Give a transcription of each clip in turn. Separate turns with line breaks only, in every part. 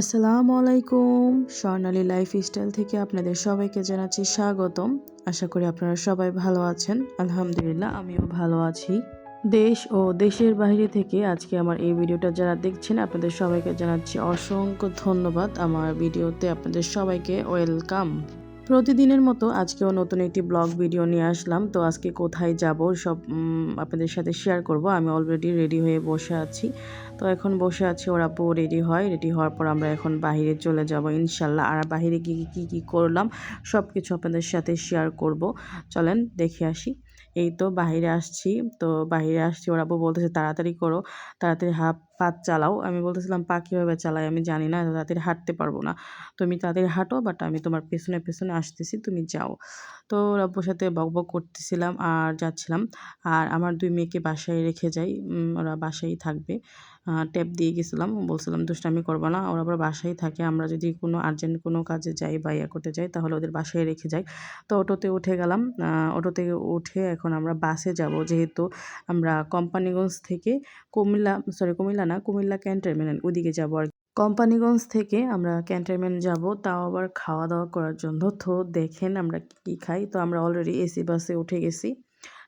আসসালামু আলাইকুম। স্বর্ণালী লাইফস্টাইল থেকে আপনাদের সবাইকে জানাচ্ছি স্বাগতম। আশা করি আপনারা সবাই ভালো আছেন। আলহামদুলিল্লাহ, আমিও ভালো আছি। দেশ ও দেশের বাইরে থেকে আজকে আমার এই ভিডিওটা যারা দেখছেন, আপনাদের সবাইকে জানাচ্ছি অসংখ্য ধন্যবাদ। আমার ভিডিওতে আপনাদের সবাইকে ওয়েলকাম। প্রতিদিনের মতো আজকেও নতুন একটি ব্লগ ভিডিও নিয়ে আসলাম। তো আজকে কোথায় যাব সব আপনাদের সাথে শেয়ার করব। আমি অলরেডি রেডি হয়ে বসে আছি। তো এখন বসে আছি, ওরা আপু রেডি হয়। রেডি হওয়ার পর আমরা এখন বাহিরে চলে যাব ইনশাল্লাহ আর বাইরে কী কী কী করলাম সব কিছু আপনাদের সাথে শেয়ার করব। চলেন, দেখে আসি। এই তো বাহিরে আসছি। তো বাহিরে আসছি, ওরা বলতেছে, তাড়াতাড়ি করো, তাড়াতাড়ি হাত পাত চালাও। আমি বলতেছিলাম, পা কীভাবে চালাই? আমি জানি না, তাড়াতাড়ি হাঁটতে পারব না। তুমি তাড়াতাড়ি হাঁটো বাট আমি তোমার পেছনে পেছনে আসতেছি, তুমি যাও। তো আব্বুর সাথে বক বক করতেছিলাম আর যাচ্ছিলাম। আর আমার দুই মেয়েকে বাসায় রেখে যাই। ওরা বাসায় থাকবে। ট্যাপ দিয়ে গেছিলাম। বলছিলাম, দুষ্টামি করব না। ওরা আবার বাসায় থাকে। আমরা যদি কোনো আর্জেন্ট কোনো কাজে যাই বা ইয়া করতে যাই, তাহলে ওদের বাসায় রেখে যাই। তো অটোতে উঠে গেলাম। অটো থেকে উঠে এখন আমরা বাসে যাব। যেহেতু আমরা কোম্পানিগঞ্জ থেকে কুমিল্লা সরি কুমিল্লা না, কুমিল্লা ক্যান্টনমেন্ট ওদিকে যাব আর কোম্পানিগঞ্জ থেকে আমরা ক্যান্টনমেন্ট যাব। তাও আবার খাওয়া দাওয়া করার জন্য। তো দেখেন আমরা কী খাই। তো আমরা অলরেডি এসি বাসে উঠে গেছি।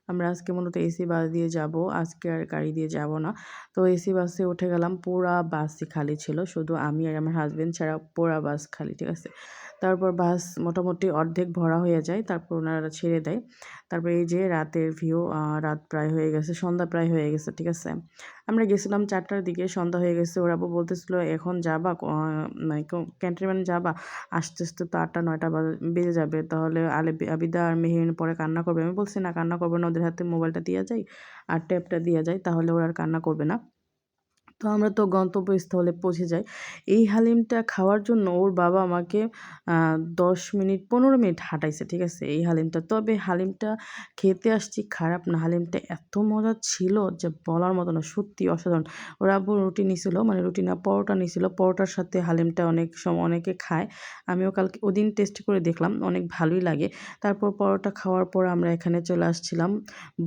আমরা আজকে মূলত এসি বাস দিয়ে যাব। আজকে আর গাড়ি দিয়ে যাব না। তো এসি বাসে উঠে গেলাম, পুরা বাসই খালি ছিল। শুধু আমি আর আমার হাজব্যান্ড ছাড়া পুরা বাস খালি, ঠিক আছে? তারপর বাস মোটামুটি অর্ধেক ভরা হয়ে যায়, তারপর ওনারা ছেড়ে দেয়। তারপর এই যে রাতের ভিউ রাত প্রায় হয়ে গেছে, সন্ধ্যা প্রায় হয়ে গেছে, ঠিক আছে? আমরা গেছিলাম চারটার দিকে, সন্ধ্যা হয়ে গেছে, ওরা বলতেছিল, এখন যাবা? মানে ক্যান্টনমেন্ট যাবা? আস্তে আস্তে তো আটটা, নয়টা বাজে- যাবে, তাহলে আলে, আবিদা আর মেহিন পরে কান্না করবে। আমি বলছি, না, কান্না করবে না, ওদের হাতে মোবাইলটা দিয়ে যায় আর ট্যাবটা দিয়ে যায় তাহলে ওরা আর কান্না করবে না। তো আমরা তো গন্তব্যস্থলে পৌঁছে যাই। এই হালিমটা খাওয়ার জন্য ওর বাবা আমাকে দশ মিনিট, পনেরো মিনিট হাঁটাইছে, ঠিক আছে? এই হালিমটা। তবে হালিমটা খেতে আসছি খারাপ না। হালিমটা এত মজা ছিল যে বলার মতো না, সত্যি অসাধারণ। ওরা আব্বু রুটি নিছিল মানে রুটি না, পরোটা নিছিল। পরোটার সাথে হালিমটা অনেক সময় অনেকে খায়। আমিও কালকে ওদিন টেস্ট করে দেখলাম, অনেক ভালোই লাগে। তারপর পরোটা খাওয়ার পর আমরা এখানে চলে আসছিলাম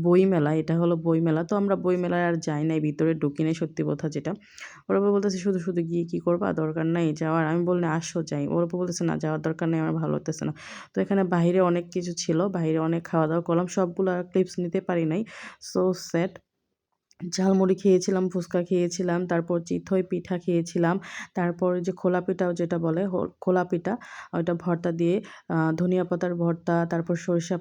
বইমেলা এটা হলো বইমেলা। তো আমরা বইমেলায় আর যাই নাই, ভিতরে ঢুকি নাই, সত্যি কথা যেটা ওর বাবা বলতেছে, শুধু শুধু গিয়ে কী করবা? দরকার নাই যাওয়ার। আমি বললে আসো যাই। ওর বলতেছে, না, যাওয়ার দরকার নেই, আমার ভালো লাগতেছে না। তো এখানে বাইরে অনেক কিছু ছিল, বাইরে অনেক খাওয়া দাওয়া করলাম, সবগুলো ক্লিপস নিতে পারি নাই। সো স্যাড ঝালমুড়ি খেয়েছিলাম, ফুচকা খেয়েছিলাম, তারপর চিথই পিঠা খেয়েছিলাম, তারপর যে খোলা পিঠাও যেটা বলে খোলা পিঠা, ওইটা ভর্তা দিয়ে ধনিয়া পাতার ভর্তা, তারপর সরিষা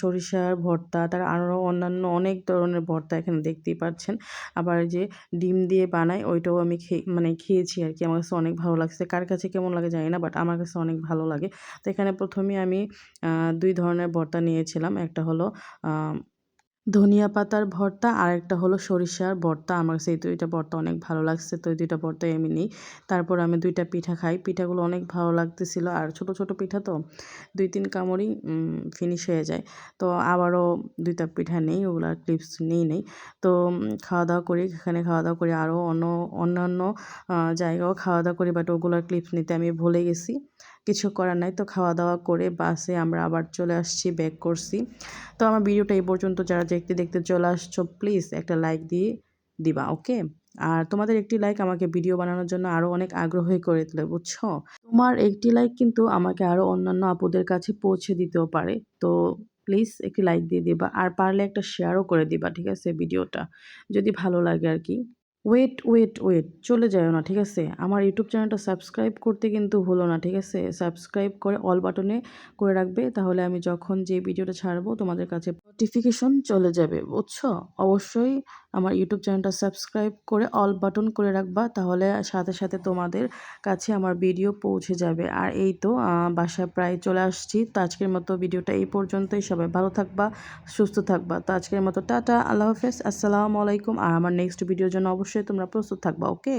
সরিষার ভর্তা, তার আরও অন্যান্য অনেক ধরনের ভর্তা এখানে দেখতেই পাচ্ছেন। আবার যে ডিম দিয়ে বানায় ওইটাও আমি খেয়ে মানে খেয়েছি আর কি। আমার কাছে অনেক ভালো লাগছে। কার কাছে কেমন লাগে জানি না, বাট আমার কাছে অনেক ভালো লাগে। তো এখানে প্রথমে আমি দুই ধরনের ভর্তা নিয়েছিলাম। একটা হলো ধনিয়া পাতার ভর্তা আর একটা হলো সরিষার ভর্তা। আমার কাছে এই দুইটা ভর্তা অনেক ভালো লাগছে, তো এই দুইটা ভর্তাই আমি নিই। তারপর আমি দুইটা পিঠা খাই। পিঠাগুলো অনেক ভালো লাগতেছিল। আর ছোট ছোট পিঠা তো দুই তিন কামড়ই ফিনিশ হয়ে যায়। তো আবারও দুইটা পিঠা নেই, ওগুলো ক্লিপস নেই নেই। তো খাওয়া দাওয়া করি। এখানে খাওয়া দাওয়া করি। আরও অন্য, অন্যান্য জায়গাও খাওয়া দাওয়া করি বাট ওগুলোর ক্লিপস নিতে আমি ভুলে গেছি। কিছু করার নাই, তো খাওয়া দাওয়া করে বাসে আমরা আবার চলে আসছি ব্যাক করছি। তো আমার ভিডিওটা এই পর্যন্ত। যারা দেখতে দেখতে চলে আসছো প্লিজ একটা লাইক দিয়ে দিবা ওকে আর তোমাদের একটি লাইক আমাকে ভিডিও বানানোর জন্য আরও অনেক আগ্রহী করে তোলে, বুঝছ? তোমার একটি লাইক কিন্তু আমাকে আরও অন্যান্য আপুদের কাছে পৌঁছে দিতেও পারে, তো প্লিজ একটি লাইক দিয়ে দিবা আর পারলে একটা শেয়ারও করে দিবা, ঠিক আছে ভিডিওটা যদি ভালো লাগে আর কি। ওয়েট ওয়েট ওয়েট চলে যাও না, ঠিক আছে? আমার ইউটিউব চ্যানেলটা সাবস্ক্রাইব করতে কিন্তু ভুলো না, ঠিক আছে? সাবস্ক্রাইব করে অল বাটনে করে রাখবে, তাহলে আমি যখন যে ভিডিওটা ছাড়বো তোমাদের কাছে নোটিফিকেশন চলে যাবে, বুঝছ? অবশ্যই আমার ইউটিউব চ্যানেলটা সাবস্ক্রাইব করে অল বাটন করে রাখবা, তাহলে সাথে সাথে তোমাদের কাছে আমার ভিডিও পৌঁছে যাবে। আর এই তো বাসায় প্রায় চলে আসছি। তো আজকের মতো ভিডিওটা এই পর্যন্তই। সবাই ভালো থাকবা, সুস্থ থাকবা। তো আজকের মতো টাটা, আল্লাহ হাফেজ। আসসালামু আলাইকুম। আর আমার নেক্সট ভিডিওর জন্য অবশ্যই তোমরা প্রস্তুত থাকবা ওকে